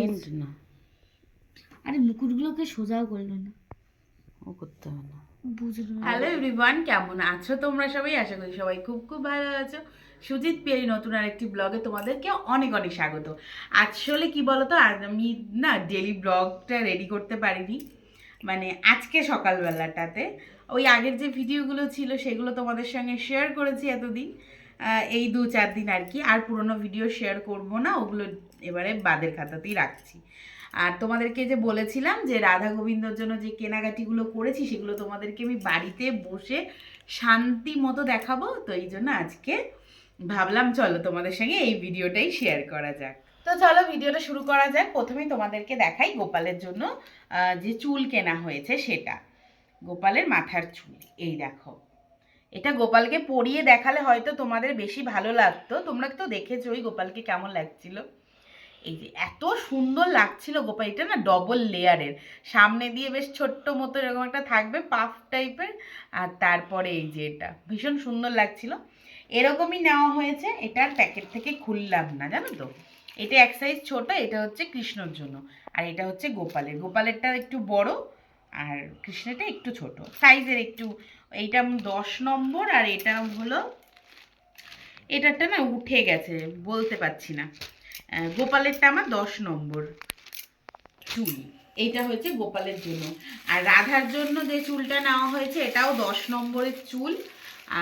And না। আরে মুকুটগুলোকে সোজাও করল না। ও করতে হবে না। হ্যালো এভরিওয়ান কেমন আছো তোমরা সবাই? আশা করি সবাই খুব খুব ভালো আছো। সুজিত পেরি নতুন আরেকটি ব্লগে তোমাদেরকে অনেক অনেক স্বাগত। আসলে কি বলতো আজ আমি না ডেলি ব্লগটা রেডি করতে পারিনি। মানে আজকে সকালবেলাটাতে। ওই আগের যে ভিডিওগুলো ছিল সেগুলো তোমাদের সঙ্গে শেয়ার করেছি এতদিন। এই দু চার দিন আর কি। আর পুরোনো ভিডিও শেয়ার করব না, ওগুলো এবারে বাদের খাতাতেই রাখছি। আর তোমাদেরকে যে বলেছিলাম যে রাধা গোবিন্দর জন্য যে কেনাকাটিগুলো করেছি, সেগুলো তোমাদেরকে আমি বাড়িতে বসে শান্তি মতো দেখাবো। তো এই জন্য আজকে ভাবলাম, চলো তোমাদের সঙ্গে এই ভিডিওটাই শেয়ার করা যাক। তো চলো ভিডিওটা শুরু করা যাক। প্রথমেই তোমাদেরকে দেখাই গোপালের জন্য যে চুল কেনা হয়েছে সেটা। গোপালের মাথার চুল, এই দেখো। এটা গোপালকে পরিয়ে দেখালে হয়তো তোমাদের বেশি ভালো লাগতো। তোমরা তো দেখেছ ওই গোপালকে কেমন লাগছিল। এই যে এত সুন্দর লাগছিল গোপাল, এটা না ডবল লেয়ারের সামনে দিয়ে বেশ ছোট্ট মতো এরকম একটা থাকবে, পাফ টাইপের আর তারপরে এই যে এটা, ভীষণ সুন্দর লাগছিল। এরকমই নেওয়া হয়েছে এটার প্যাকেট থেকে খুললাম না, জানো তো? এটা এক সাইজ ছোট, এটা হচ্ছে কৃষ্ণর জন্য। আর এটা হচ্ছে গোপালের। গোপালেরটা একটু বড়, আর কৃষ্ণেরটা একটু ছোট। সাইজের একটু এইটা দশ নম্বর আর এটা হলো, এটারটা না উঠে গেছে, বলতে পারছি না। গোপালেরটা আমার দশ নম্বর চুল। এইটা হচ্ছে গোপালের জন্য। আর রাধার জন্য যে চুলটা নেওয়া হয়েছে, এটাও দশ নম্বরের চুল।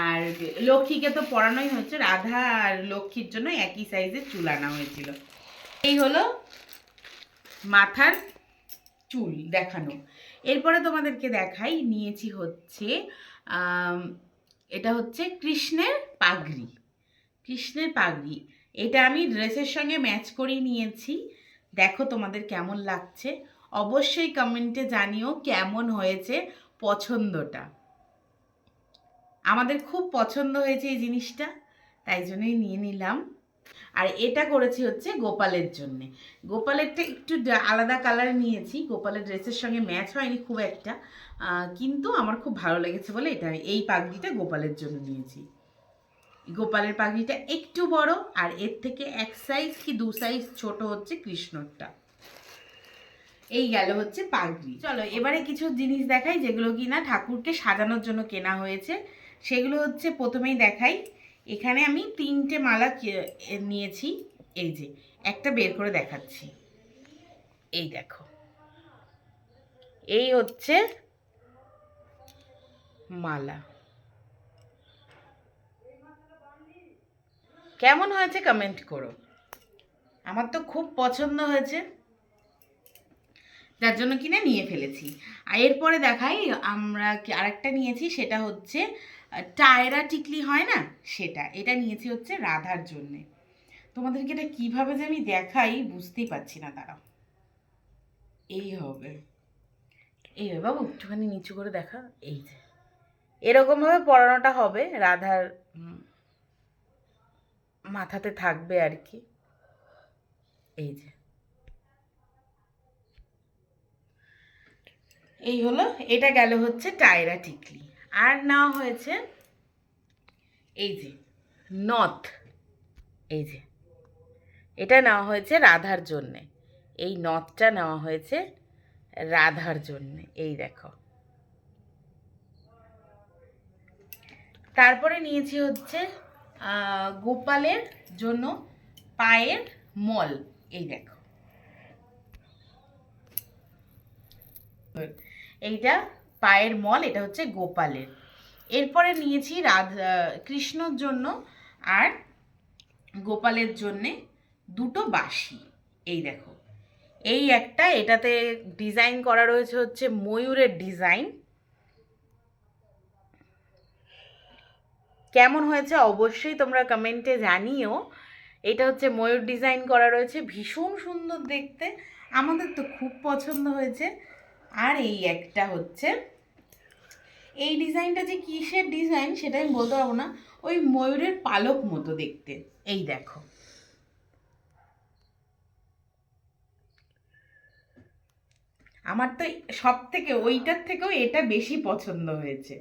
আর লক্ষ্মীকে তো পরানোই হয়েছে রাধা আর লক্ষ্মীর জন্য একই সাইজের চুল আনা হয়েছিল। এই হলো মাথার চুল দেখানো। এরপরে তোমাদেরকে দেখাই, নিয়েছি হচ্ছে এটা হচ্ছে কৃষ্ণের পাগড়ি কৃষ্ণের পাগড়ি। এটা আমি ড্রেসের সঙ্গে ম্যাচ করে নিয়েছি। দেখো তোমাদের কেমন লাগছে। অবশ্যই কমেন্টে জানিও কেমন হয়েছে পছন্দটা। আমাদের খুব পছন্দ হয়েছে এই জিনিসটা, তাই জন্যই নিয়ে নিলাম। আর এটা করেছি হচ্ছে গোপালের জন্য। গোপালেরটা একটু আলাদা কালার নিয়েছি, গোপালের ড্রেসের সঙ্গে ম্যাচ হয়নি খুব একটা। কিন্তু আমার খুব ভালো লেগেছে বলে এটা, এই পাগড়িটা গোপালের জন্য নিয়েছি। গোপালের পাগড়িটা একটু বড় আর এর থেকে এক সাইজ কি দু সাইজ ছোট হচ্ছে কৃষ্ণরটা। এই গেল হচ্ছে পাগড়ি। চলো, এবারে কিছু জিনিস দেখাই যেগুলো কি না ঠাকুরকে সাজানোর জন্য কেনা হয়েছে। সেগুলো হচ্ছে প্রথমেই দেখাই। এখানে আমি তিনটে মালা নিয়েছি। এই যে, একটা বের করে দেখাচ্ছি। এই দেখো। এই হচ্ছে মালা। কেমন হয়েছে কমেন্ট করো। আমার তো খুব পছন্দ হয়েছে। যার জন্য কিনে নিয়ে ফেলেছি। আর এরপরে দেখাই, আমরা আরেকটা নিয়েছি, সেটা হচ্ছে টায়রা টিকলি হয় না? সেটা, এটা নিয়েছি হচ্ছে রাধার জন্যে। তোমাদেরকে এটা কীভাবে যে আমি দেখাই বুঝতেই পারছি না, দাঁড়াও। এই হবে। এই হবে বাবু, একটুখানি নিচু করে দেখা। এই যে। এরকমভাবে পড়ানোটা হবে রাধার মাথাতে থাকবে আর কি। এই যে। এই হলো, এটা গেল হচ্ছে টায়রা টিকলি। আর নেওয়া হয়েছে এই যে, নথ। এই যে, এটা নেওয়া হয়েছে রাধার জন্যে। এই নথটা নেওয়া হয়েছে রাধার জন্যে। এই দেখো। তারপরে নিয়েছি হচ্ছে গোপালের জন্য পায়ের মল। এই দেখো। এইটা পায়ের মল, এটা হচ্ছে গোপালের। এরপরে নিয়েছি রাধা কৃষ্ণর জন্য আর গোপালের জন্যে দুটো বাঁশি। এই দেখো, এই একটা, এটাতে ডিজাইন করা রয়েছে হচ্ছে ময়ূরের ডিজাইন। কেমন হয়েছে অবশ্যই তোমরা কমেন্টে জানিও। এটা হচ্ছে ময়ূর ডিজাইন করা রয়েছে, ভীষণ সুন্দর দেখতে। আমাদের তো খুব পছন্দ হয়েছে। আর এই একটা হচ্ছে, এই ডিজাইনটা যে কিসের ডিজাইন সেটা আমি বলতে পারব না, ওই ময়ূরের পালক মতো দেখতে। এই দেখো। আমার তো সব থেকে ওইটার থেকেও এটা বেশি পছন্দ হয়েছে।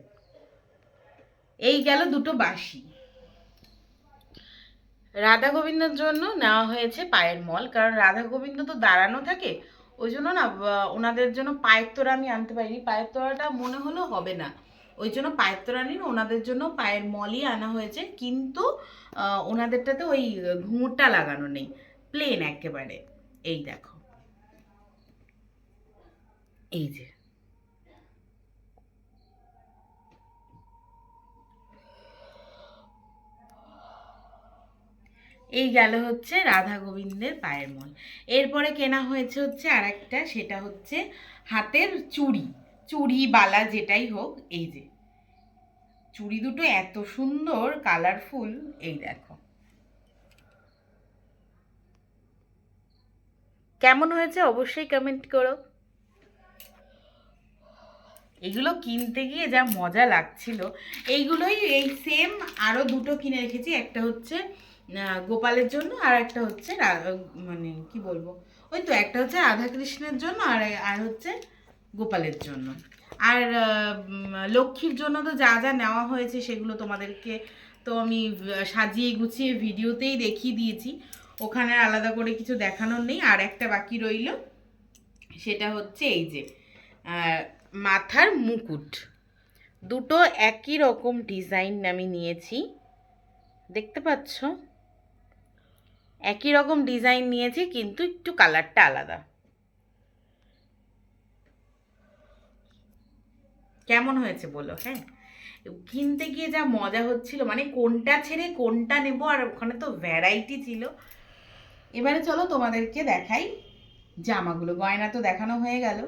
এই গেল দুটো বাঁশি। রাধা গোবিন্দর জন্য নেওয়া হয়েছে পায়ের মল, কারণ রাধা গোবিন্দ তো দাঁড়ানো থাকে ওই জন্য না ওনাদের জন্য পায়ের তোরা আমি আনতে পারিনি। পায়ের তোরাটা মনে হলো হবে না। ওই জন্য পায়ের তোরা নিন, ওনাদের জন্য পায়ের মলই আনা হয়েছে। কিন্তু ওনাদেরটাতে ওই ঘুঙুরটা লাগানো নেই। প্লেন একেবারে। এই দেখো। এই যে। এই গেল হচ্ছে রাধা গোবিন্দের পায়ের মল এরপরে কেনা হয়েছে হচ্ছে আর একটা সেটা হচ্ছে হাতের চুড়ি। চুড়ি, বালা, যেটাই হোক, এই যে। চুড়ি দুটো এত সুন্দর, কালারফুল, এই দেখো। কেমন হয়েছে অবশ্যই কমেন্ট করো। এগুলো কিনতে গিয়ে যা মজা লাগছিল। এইগুলোই এই সেম আরও দুটো কিনে রেখেছি। একটা হচ্ছে গোপালের জন্য আর একটা হচ্ছে মানে কি বলব? ওই তো একটা হচ্ছে রাধাকৃষ্ণের জন্য আর আর হচ্ছে গোপালের জন্য। আর লক্ষ্মীর জন্য তো যা যা নেওয়া হয়েছে সেগুলো তোমাদেরকে তো আমি সাজিয়ে গুছিয়ে ভিডিওতেই দেখিয়ে দিয়েছি। ওখানে আলাদা করে কিছু দেখানোর নেই। আর একটা বাকি রইল, সেটা হচ্ছে এই যে মাথার মুকুট। দুটো একই রকম ডিজাইন আমি নিয়েছি। দেখতে পাচ্ছ? একই রকম ডিজাইন নিয়েছি, কিন্তু একটু কালারটা আলাদা। কেমন হয়েছে বলো হ্যাঁ? কিনতে গিয়ে যা মজা হচ্ছিল মানে কোনটা ছেড়ে কোনটা নেব, আর ওখানে তো ভ্যারাইটি ছিল। এবারে চলো তোমাদেরকে দেখাই। জামাগুলো, গয়না তো দেখানো হয়ে গেল।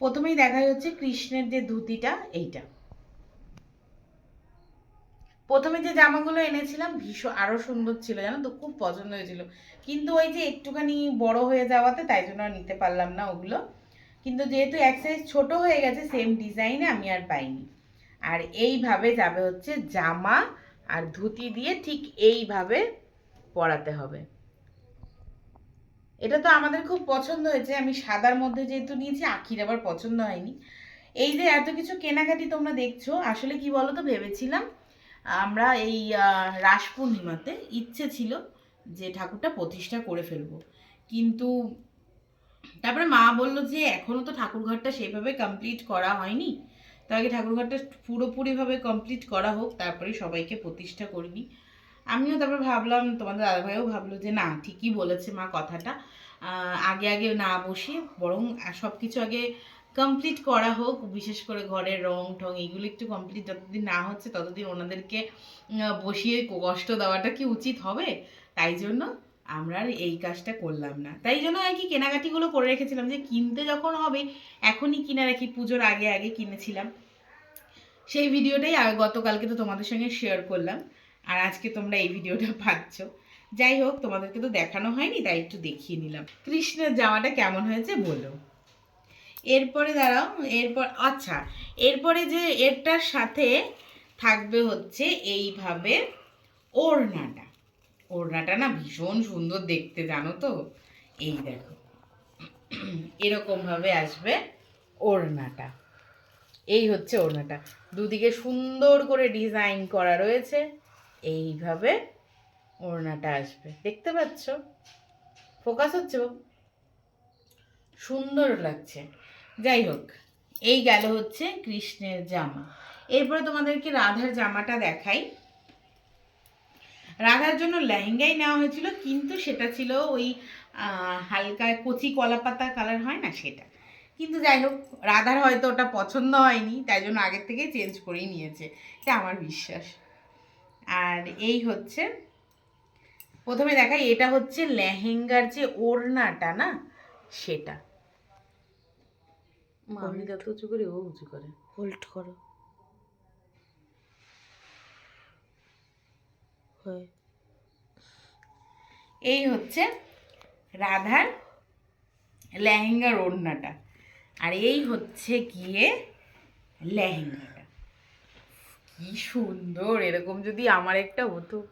প্রথমেই দেখাই হচ্ছে কৃষ্ণের যে ধুতিটা, এইটা। প্রথমে যে জামাগুলো এনেছিলাম, ভীষণ, আরও সুন্দর ছিল, জানো তো? খুব পছন্দ হয়েছিল। কিন্তু ওই যে একটুখানি বড় হয়ে যাওয়াতে তাই জন্য আর নিতে পারলাম না ওগুলো। কিন্তু যেহেতু এক সাইজ ছোট হয়ে গেছে সেম ডিজাইনে আমি আর পাইনি। আর এইভাবে যাবে হচ্ছে জামা আর ধুতি দিয়ে ঠিক এইভাবে পরাতে হবে। এটা তো আমাদের খুব পছন্দ হয়েছে। আমি সাদার মধ্যে যেহেতু নিয়েছি, আখির আবার পছন্দ হয়নি। এই যে এত কিছু কেনাকাটি তোমরা দেখছ, আসলে কি বলো তো ভেবেছিলাম আমরা এই রাস পূর্ণিমাতে ইচ্ছে ছিল যে ঠাকুরটা প্রতিষ্ঠা করে ফেলব। কিন্তু তারপরে মা বলল যে এখনও তো ঠাকুরঘরটা সেভাবে কমপ্লিট করা হয়নি। তো আগে ঠাকুরঘরটা পুরোপুরিভাবে কমপ্লিট করা হোক, তারপরে সবাইকে প্রতিষ্ঠা করবি আমিও তারপর ভাবলাম, তোমাদের দাদাভাইও ভাবলো যে না, ঠিকই বলেছে মা কথাটা। আগে আগে না বসিয়ে বরং সব কিছু আগে কমপ্লিট করা হোক, বিশেষ করে ঘরের রং টং এগুলো একটু কমপ্লিট যতদিন না হচ্ছে ততদিন ওনাদেরকে বসিয়ে কষ্ট দেওয়াটা কি উচিত হবে? তাই জন্য আমরা আর এই কাজটা করলাম না। তাই জন্য আর কি কেনাকাটিগুলো করে রেখেছিলাম যে কিনতে যখন হবে, এখনই কিনে রাখি, পুজোর আগে আগে কিনেছিলাম। সেই ভিডিওটাই গতকালকে তো তোমাদের সঙ্গে শেয়ার করলাম। আর আজকে তোমরা এই ভিডিওটা পাচ্ছ। যাই হোক, তোমাদেরকে তো দেখানো হয়নি, তাই একটু দেখিয়ে নিলাম। কৃষ্ণের জামাটা কেমন হয়েছে বলো। এরপরে দাঁড়াও, এরপর আচ্ছা এরপরে যে এরটার সাথে থাকবে হচ্ছে এইভাবে ওড়নাটা। ওড়নাটা না ভীষণ সুন্দর দেখতে, জানো তো? এই দেখো এরকম ভাবে আসবে ওড়নাটা। এই হচ্ছে ওড়নাটা। দুদিকে সুন্দর করে ডিজাইন করা রয়েছে, এইভাবে ওড়নাটা আসবে। দেখতে পাচ্ছ? ফোকাস হচ্ছে সুন্দর লাগছে। যাই হোক এই গেল হচ্ছে কৃষ্ণের জামা। এরপরে তোমাদেরকে রাধার জামাটা দেখাই। রাধার জন্য লেহেঙ্গাই নেওয়া হয়েছিল, কিন্তু সেটা ছিল ওই হালকা কচি কলা পাতা কালার হয় না সেটা। কিন্তু যাই হোক রাধার হয়তো ওটা পছন্দ হয়নি, তাই জন্য আগের থেকে চেঞ্জ করেই নিয়েছে। এটা আমার বিশ্বাস। আর এই হচ্ছে, প্রথমে দেখাই, এটা হচ্ছে লেহেঙ্গার যে ওড়নাটা না, সেটা। মা, আমি যত উঁচু করি। ও উঁচু করে। হোল্ড করো। হয়। এই হচ্ছে রাধার লেহেঙ্গার ওড়নাটা। আর এই হচ্ছে গিয়ে লেহেঙ্গাটা। কি সুন্দর এরকম যদি আমার একটা হতো।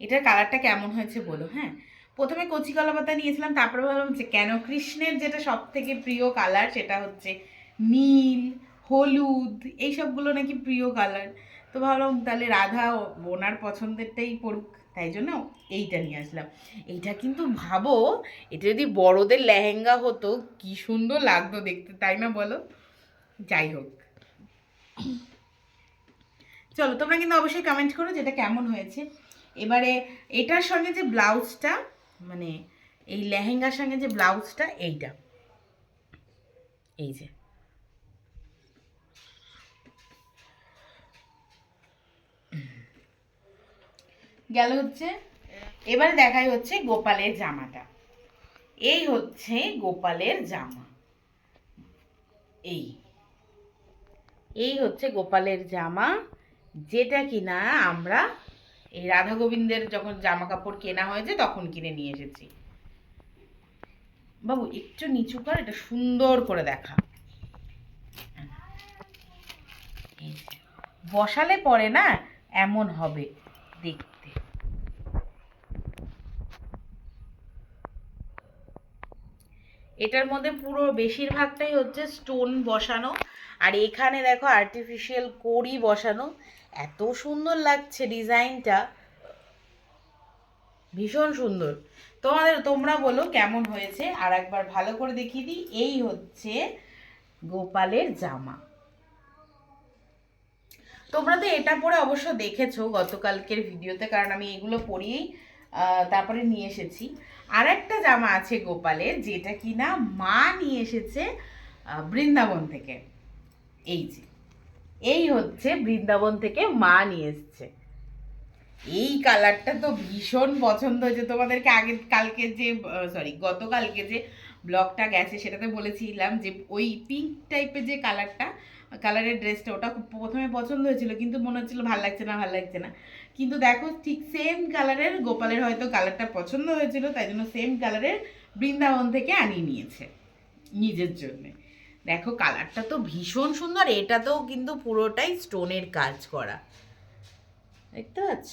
এটার কালারটা কেমন হয়েছে বলো হ্যাঁ? প্রথমে কচি কলা পাতা নিয়েছিলাম, তারপরে ভাবলাম যে কেন কৃষ্ণের যেটা সব থেকে প্রিয় কালার সেটা হচ্ছে নীল, হলুদ, এই সবগুলো নাকি প্রিয় কালার তো ভাবলাম তাহলে রাধা ওনার পছন্দেরটাই পড়ুক, তাই জন্য এইটা নিয়ে আসলাম। এইটা কিন্তু ভাবো, এটা যদি বড়দের লেহেঙ্গা হতো, কি সুন্দর লাগতো দেখতে, তাই না বলো? যাই হোক। চলো, তোমরা কিন্তু অবশ্যই কমেন্ট করো যেটা কেমন হয়েছে। এবারে এটার সঙ্গে যে ব্লাউজটা মানে এই লেহেঙ্গার সঙ্গে যে ব্লাউজটা, এইটা। এই যে। গেল হচ্ছে, এবারে দেখাই হচ্ছে গোপালের জামাটা। এই হচ্ছে গোপালের জামা। এই। এই হচ্ছে গোপালের জামা, যেটা কিনা আমরা এই রাধা গোবিন্দের যখন জামা কাপড় কেনা হয়েছে, তখন কিনে নিয়ে এসেছি। বাবু, একটু নিচু কর, এটা সুন্দর করে দেখা। বসালে পরে না, এমন হবে দেখতে। এটার মধ্যে পুরো বেশিরভাগটাই হচ্ছে স্টোন বসানো। আর এখানে দেখো আর্টিফিশিয়াল কড়ি বসানো। এত সুন্দর লাগছে ডিজাইনটা। ভীষণ সুন্দর। তোমাদের, তোমরা বলো কেমন হয়েছে? আর একবার ভালো করে দেখিয়ে দিই। এই হচ্ছে গোপালের জামা। তোমরা তো এটা পরে অবশ্য দেখেছ গতকালকের ভিডিওতে, কারণ আমি এগুলো পরিয়েই তারপরে নিয়ে এসেছি। আর একটা জামা আছে গোপালের, যেটা কিনা মা নিয়ে এসেছে বৃন্দাবন থেকে। এই যে। এই হচ্ছে বৃন্দাবন থেকে মা নিয়ে এসছে। এই কালারটা তো ভীষণ পছন্দ হয়েছে। তোমাদেরকে আগে কালকে যে সরি গতকালকে যে ব্লগটা গেছে সেটাতে বলেছিলাম যে ওই পিঙ্ক টাইপের যে কালারটা, কালারের ড্রেসটা ওটা খুব প্রথমে পছন্দ হয়েছিল, কিন্তু মনে হচ্ছিল ভালো লাগছে না, ভালো লাগছে না। কিন্তু দেখো, ঠিক সেম কালারের, গোপালের হয়তো কালারটা পছন্দ হয়েছিল, তাই জন্য সেম কালারের বৃন্দাবন থেকে আনিয়ে নিয়েছে নিজের জন্যে। দেখো কালারটা তো ভীষণ সুন্দর, এটাতেও কিন্তু পুরোটাই স্টোনের কাজ করা। দেখতে পাচ্ছ?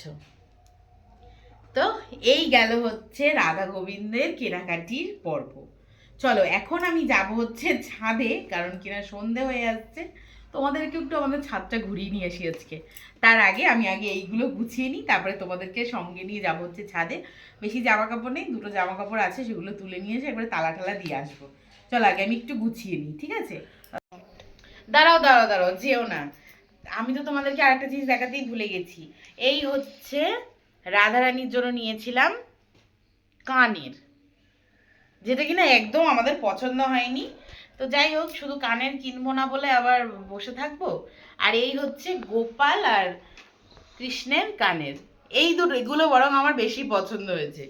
তো এই গেল হচ্ছে রাধা গোবিন্দের কেনাকাটির পর্ব। চলো, এখন আমি যাব হচ্ছে ছাদে, কারণ কিনা সন্ধে হয়ে আসছে। তোমাদেরকে একটু আমাদের ছাদটা ঘুরিয়ে নিয়ে আসি আজকে। তার আগে আমি আগে এইগুলো গুছিয়ে নিই, তারপরে তোমাদেরকে সঙ্গে নিয়ে যাব হচ্ছে ছাদে। বেশি জামা কাপড় নেই, দুটো জামা কাপড় আছে, সেগুলো তুলে নিয়ে এসে একবারে তালা টালা দিয়ে আসব। চলো আগে আমি একটু গুছিয়ে নিই, ঠিক আছে? দাঁড়াও দাঁড়াও দাঁড়াও, যেও না। আমি তো তোমাদেরকে আরেকটা জিনিস দেখাতেই ভুলে গেছি। এই হচ্ছে রাধারানীর জন্য নিয়েছিলাম কানের, যেটা কিনা একদম আমাদের পছন্দ হয়নি। তো যাই হোক, শুধু কানের কিনবো না বলে আবার বসে থাকব। আর এই হচ্ছে গোপাল আর কৃষ্ণের কানের। এই দুটো, এগুলো বরং আমার বেশি পছন্দ হয়েছে।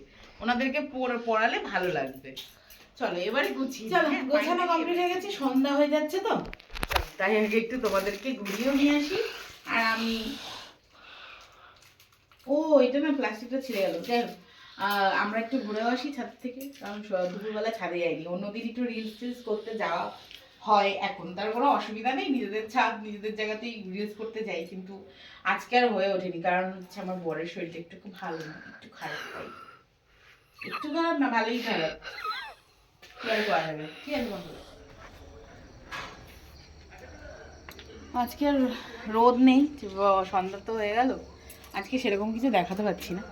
ওনাদেরকে পড়ালে ভালো লাগবে। চলো এবারে গুছিয়ে চলো গোছানো কমপ্লিট হয়ে গেছে সন্ধ্যা হয়ে যাচ্ছে তো। তাই আগে একটু তোমাদেরকে ঘুরিয়েও নিয়ে আসি। আর আমি ও এটা না প্লাস্টিকটা ছিঁড়ে গেল। যাই হোক, আমরা একটু ঘুরেও আসি ছাদ থেকে কারণ দুপুরবেলা ছাদে যাইনি। অন্যদিন একটু রিলস টিলস করতে যাওয়া হয় এখন। তার কোনো অসুবিধা নেই নিজেদের ছাদ নিজেদের জায়গাতেই রিলস করতে যাই কিন্তু আজকে আর হয়ে ওঠেনি কারণ হচ্ছে আমার বরের শরীরটা একটু খুব ভালো না একটু খারাপ তাই। একটু খারাপ না ভালোই খারাপ। আজকে আর রোদ নেই সন্ধ্যা তো হয়ে গেল। আজকে সেরকম কিছু দেখাতে পারছি না।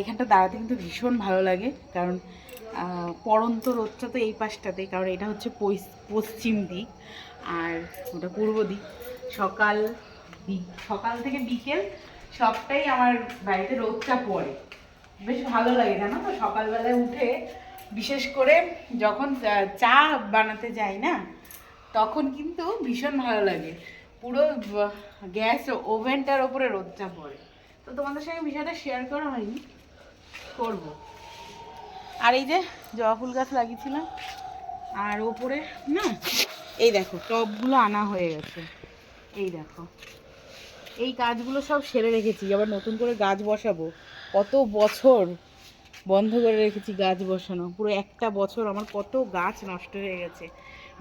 এখানটা দাঁড়াতে কিন্তু ভীষণ ভালো লাগে কারণ আহ, পড়ন্ত রোদটা তো এই পাশটাতেই কারণ এটা হচ্ছে পশ্চিম দিক আর ওটা পূর্ব দিক। সকাল সকাল থেকে বিকেল সবটাই আমার বাড়িতে রোদটা পড়ে। বেশ ভালো লাগে জানো তো? সকালবেলায় উঠে বিশেষ করে যখন চা- বানাতে যাই না, তখন কিন্তু ভীষণ ভালো লাগে। পুরো গ্যাস ওভেনটার ওপরে রোদটা পড়ে। তো তোমাদের সঙ্গে বিষয়টা শেয়ার করা হয়নি, করব। আর এই যে জবা ফুল গাছ লাগিয়েছিলাম, আর ওপরে না, এই দেখো টবগুলো আনা হয়ে গেছে। এই দেখো, এই গাছগুলো সব সেরে রেখেছি, আবার নতুন করে গাছ বসাবো। কত বছর বন্ধ করে রেখেছি গাছ বসানো। পুরো একটা বছর আমার কত গাছ নষ্ট হয়ে গেছে।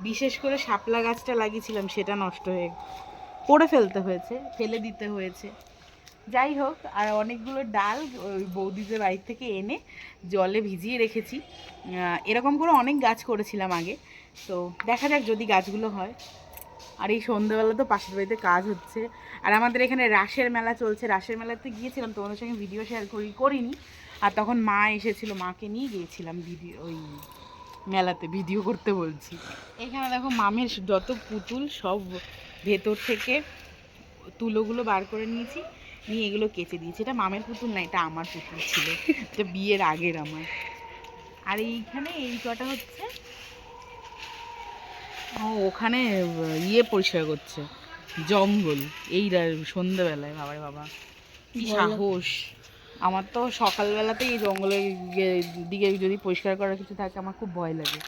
বিশেষ করে শাপলা গাছটা লাগিয়েছিলাম, সেটা নষ্ট হয়ে করে ফেলতে হয়েছে, ফেলে দিতে হয়েছে। যাই হোক, আর অনেকগুলো ডাল ওই বৌদিদের বাড়ি থেকে এনে জলে ভিজিয়ে রেখেছি। এরকম করে অনেক গাছ করেছিলাম আগে। তো দেখা যাক যদি গাছগুলো হয়। আর এই সন্ধ্যেবেলা তো পাশের বাড়িতে কাজ হচ্ছে। আর আমাদের এখানে রাসের মেলা চলছে। রাসের মেলাতে গিয়েছিলাম, তোমাদের সঙ্গে ভিডিও শেয়ার করি করিনি। আর তখন মা এসেছিল মাকে নিয়ে গিয়েছিলাম ভিডিও ওই মেলাতে ভিডিও করতে বলছি। এখানে দেখো মামের যত পুতুল সব ভেতর থেকে তুলোগুলো বার করে নিয়েছি নিয়ে এগুলো কেচে দিয়েছি। এটা মামের পুতুল না এটা আমার পুতুল ছিল। এটা বিয়ের আগের আমার। আর এইখানে এই কটা হচ্ছে? ও ওখানে ইয়ে পরিষ্কার করছে জঙ্গল। এই সন্ধ্যেবেলায় বাবারে বাবা। কি সাহস। আমার তো সকালবেলাতেই জঙ্গলের দিকে যদি পরিষ্কার করার কিছু থাকে, আমার খুব ভয় লাগে।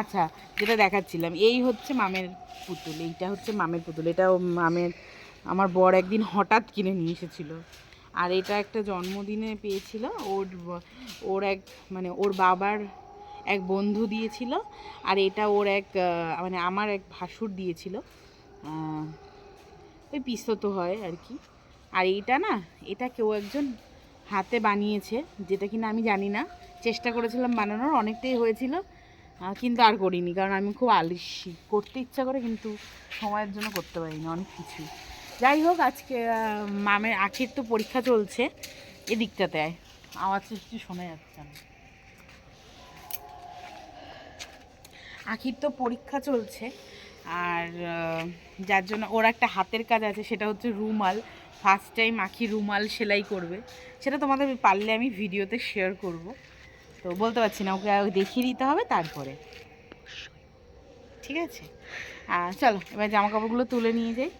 আচ্ছা যেটা দেখাচ্ছিলাম, এই হচ্ছে মামের পুতুল, এইটা হচ্ছে মামের পুতুল এটা মামের, আমার বর একদিন হঠাৎ কিনে নিয়ে এসেছিল। আর এটা একটা জন্মদিনে পেয়েছিল, ওর ওর এক মানে ওর বাবার এক বন্ধু দিয়েছিল, আর এটা ওর এক মানে আমার এক ভাসুর দিয়েছিল। ওই পিস্তত হয় আর কি। আর এইটা না, এটা কেউ একজন হাতে বানিয়েছে, যেটা কিনা আমি জানি না। চেষ্টা করেছিলাম বানানোর, অনেকটাই হয়েছিল। কিন্তু আর করিনি, কারণ আমি খুব আলসি। করতে ইচ্ছা করে, কিন্তু সময়ের জন্য করতে পারিনি, অনেক কিছু। যাই হোক, আজকে মামের আখির তো পরীক্ষা চলছে। এদিকটাতে আওয়াজ কিছু শোনা যাচ্ছে না আখির তো পরীক্ষা চলছে। আর যার জন্য ওর একটা হাতের কাজ আছে, সেটা হচ্ছে রুমাল। ফার্স্ট টাইম আঁখি রুমাল সেলাই করবে, সেটা তোমাদের পারলে আমি ভিডিওতে শেয়ার করব। তো বলতে পারছি না, ওকে দেখিয়ে দিতে হবে, তারপরে। ঠিক আছে? চলো, এবার জামা কাপড়গুলো তুলে নিয়ে যাই।